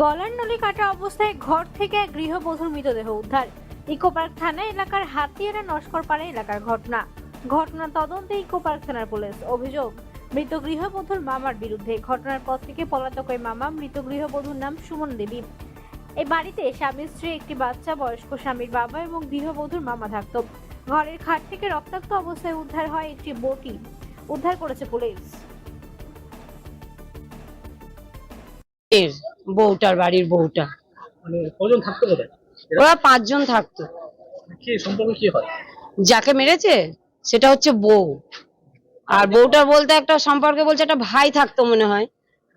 গলার নলি কাটা অবস্থায় ঘর থেকে এক গৃহবধূর মৃতদেহ উদ্ধার। ইকোপার্ক থানা এলাকার হাতিয়ারা নস্কর পাড়া এলাকার ঘটনা। ঘটনা তদন্তে ইকোপার্ক থানার পুলিশ অভিযোগ, মৃত গৃহবধূর মামার বিরুদ্ধে ঘটনার পর থেকে পলাতক ওই মামা মৃত গৃহবধূর নাম সুমন দেবী। এই বাড়িতে স্বামী, স্ত্রী, একটি বাচ্চা, বয়স্ক স্বামীর বাবা এবং গৃহবধূর মামা থাকত। ঘরের খাট থেকে রক্তাক্ত অবস্থায় উদ্ধার হয় একটি বটি। উদ্ধার করেছে পুলিশ। বউটার বাড়ির বউটা। মানে কজন থাকতে কোথায় ওরা পাঁচজন থাকতো। কি সম্পর্ক কি হয়? যাকে মেরেছে সেটা হচ্ছে বউ। আর বউটা বলতে একটা সম্পর্কে বলছে একটা ভাই থাকতো মনে হয়।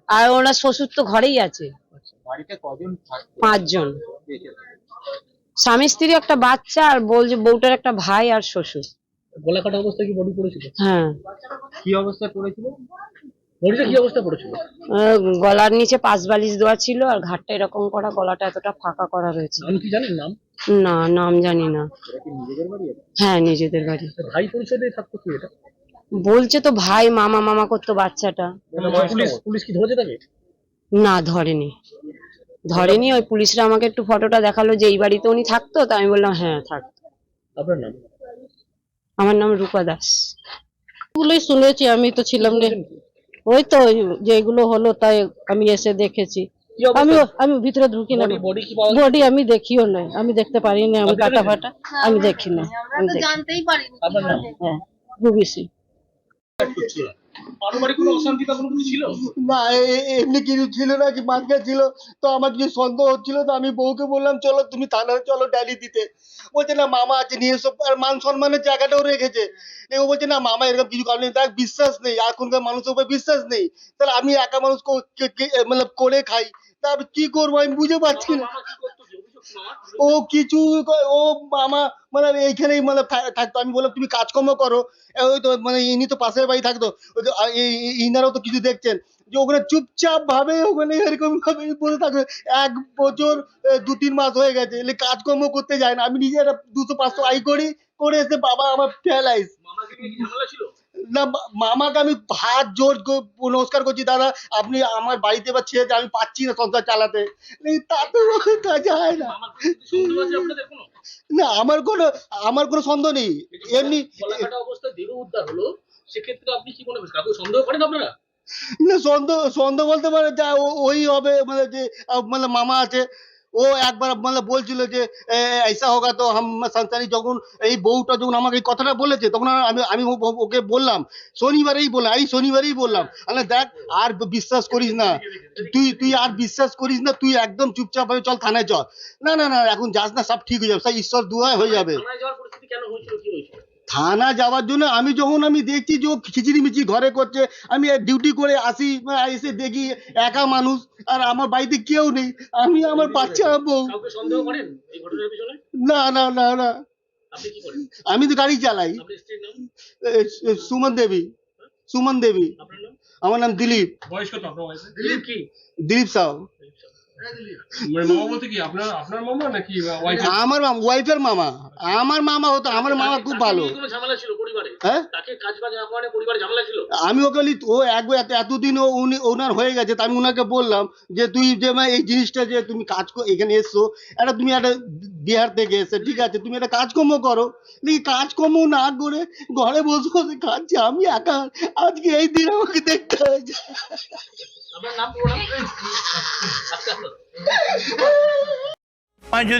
আর ওনার শ্বশুর তো ঘরেই আছে। আচ্ছা, বাড়িতে কজন পাঁচজন। স্বামী স্ত্রী একটা বাচ্চা আর বলছে বউটার একটা ভাই আর শ্বশুর। গলা কাটা অবস্থায় কি বডি পড়েছিল? হ্যাঁ। কি অবস্থায় পড়েছিল কি পড়েছিল? গলার নিচে পাঁচ বালিশ দেওয়া ছিল আর ঘাটটা এরকম করা গলাটা এতটা ফাঁকা করা রয়েছে। নাম কি জানেন নাম? না নাম জানি না? হ্যাঁ নিজেদের বাড়ি। ভাই পরিচয় দিয়ে থাকতো কি এটা? বলছে তো ভাই মামা মামা করতো বাচ্চাটা। পুলিশ পুলিশ কি ধরেছে তাকে? না ধরেনি। ধরেনি ওই পুলিশরা আমাকে একটু ফটোটা দেখাল যে এই বাড়িতে উনি থাকতো তা আমি বললাম হ্যাঁ থাকতো আপনার নাম? আমার নাম রূপা দাস। গুলোই শুনেছি আমি তো ছিলাম না ওই তো যেগুলো হলো তাই আমি এসে দেখেছি। আমি আমি ভিতরে ঢুকি না। বডি বডি কি পাওয়া বডি আমি দেখিও না। আমি দেখতে পারি না আমি কাটা ফাটা আমি দেখি না আমি দেখি। না হ্যাঁ রুবিসি পারিবারিক কোনো অশান্তি বা কোনো কিছু ছিল? না এ- এ- এমনি কিছু ছিল না কি মাঝখানে ছিল। তো আমার কিছু সন্দেহ হচ্ছিল তো আমি বউকে বললাম চলো তুমি থানায় চলো ডালি দিতে। বলছে না মামা আছে নিয়ে এসো। আর মান সম্মানের জায়গাটাও রেখেছে। ও বলছে না মামা এরকম কিছু কারণ নেই তার বিশ্বাস নেই এখনকার মানুষের উপর বিশ্বাস নেই। তাহলে আমি একা মানুষ কো- কে- কে- এ, মানে করে খাই। তা আমি কি করব? আমি বুঝে পাচ্ছি না। ও কিছু ও মামা মানে এইখানেই মানে থাকতো। আমি বললাম, তুমি কাজকর্ম করো। ওই তো মানে ইনি তো পাশের বাড়ি থাকতো। ইনারাও তো কিছু দেখছেন। যে ওখানে চুপচাপ ভাবে ওখানে এরকম ভাবে বসে থাকবে এক বছর দু তিন মাস হয়ে গেছে। এলে কাজকর্ম করতে যায় না। আমি নিজে একটা দুশো পাঁচশো আই করি, করে এসে বাবা আমার প্যারালাইজ না মামাকে আমি হাত জোর নমস্কার করছি দাদা। আপনি আমার বাড়িতে বা ছেড়ে আমি পাচ্ছি না সংসার চালাতে। এই তা তো তা যায় না। না আমার কোনো আমার কোনো সন্দেহ নেই। এমনি গলা কাটা উদ্ধার হলো সেক্ষেত্রে আপনি কি মনে করছেন? সন্দেহ করেন আপনারা? না সন্দেহ সন্দেহ বলতে পারে যা ওই হবে মানে যে মানে মামা আছে। ও একবার মানে বলছিল যে এইসা হোগা তো হাম যখন এই বউটা যখন আমাকে এই কথাটা বলেছে, তখন আমি আমি ওকে বললাম, শনিবারেই বললাম, এই শনিবারেই বললাম মানে দেখ, আর বিশ্বাস করিস না, তুই তুই আর বিশ্বাস করিস না, তুই একদম চুপচাপ হয়ে চল থানায় চল। না না না, এখন যাস না, সব ঠিক হয়ে যাবে ঈশ্বর দুয়ায় হয়ে যাবে। কেন হয়েছিল, কি হয়েছিল? থানা যাওয়ার জন্য আমি যখন আমি দেখছি যে ও খিচিড়ি মিচি ঘরে করছে আমি ডিউটি করে আসি আহ, এসে দেখি একা মানুষ আর আমার বাড়িতে কেউ নেই আমি আমার বাচ্চা বউ। কাউকে সন্দেহ করেন এই ঘটনার পিছনে? না না না না। আপনি কি করেন? আমি তো গাড়ি চালাই। সুমন দেবী। সুমন দেবী। আমার নাম দিলীপ। বয়স কত আপনার দিলীপ কি? দিলীপ সাউ আমার ওয়াইফের মামা। আমার মামা হতো আমার মামা খুব ভালো। ঝামেলা ছিল হ্যাঁ? আমি ওকে বলি, ও একবার এতদিন ও উনি ওনার হয়ে গেছে তা আমি ওনাকে বললাম যে তুই যে এই জিনিসটা যে তুমি কাজ কর- এখানে এসছো একটা তুমি একটা বিহার থেকে এসে ঠিক আছে তুমি একটা কাজকর্ম করো। এই কাজকর্ম না করে ঘরে বসে বসে খাচ্ছি আমি একা। আজকে এই দিন আমাকে দেখতে হয়েছে। আপনার নাম যদি